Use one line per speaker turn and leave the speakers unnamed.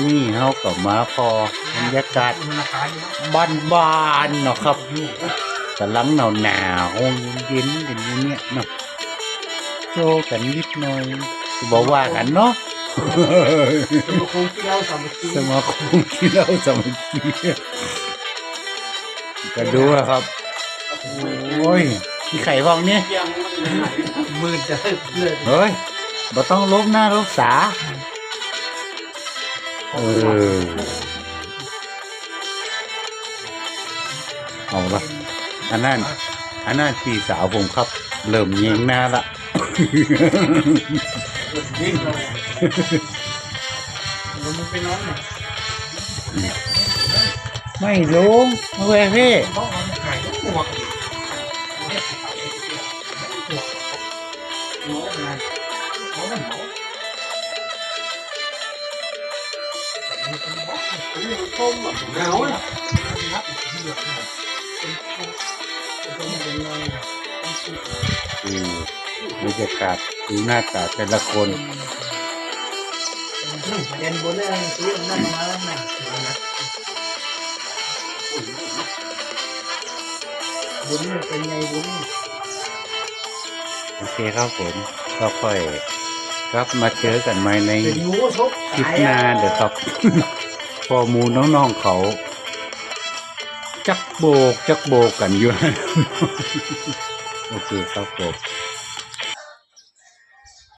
นี่เขาก็มาพอบรรยากาศบ้านๆเนาะครับกำลังหนาวหนาวๆเย็นๆกันอยู่เนี่ยเนาะโชว์กันนิดหน่อยบอกว่ากันเนาะ
สมาคมที่เราสามัคคี
สมาคมที่เราสามัคคีก็ดูอะครับโอ้ยมีไข่ฟองเนี่ย
มือจะเลอด
เฮ้ยบ่ต้องลบหน้าลบสา เออเอาละอันนั้นอันนั้นพี่สาวผมครับ เริ่มยิงหน้าละ
วิ่งเลยมันไปนอนเนี่ย
ไม่ลงเอาไว้พี่
ต้องเอาไข่หมวกหมวกงานหมวกหมวกเหงาอะ
ดูบรรยากาศดูหน้าตาแต่ละคน
เด่นบนเนี่ยซื้อนั่นมาแล้วนะบุญเป็นไงบุญ
โอเคครับผมก็ค่อย ครับมาเจอกันใหม่ใน
เป็นงูชก
คลิปหน้าเดี๋ยวครับพอหมูน้องๆเขา จักโบก จักโบกกันอยู่ โอเคครับผม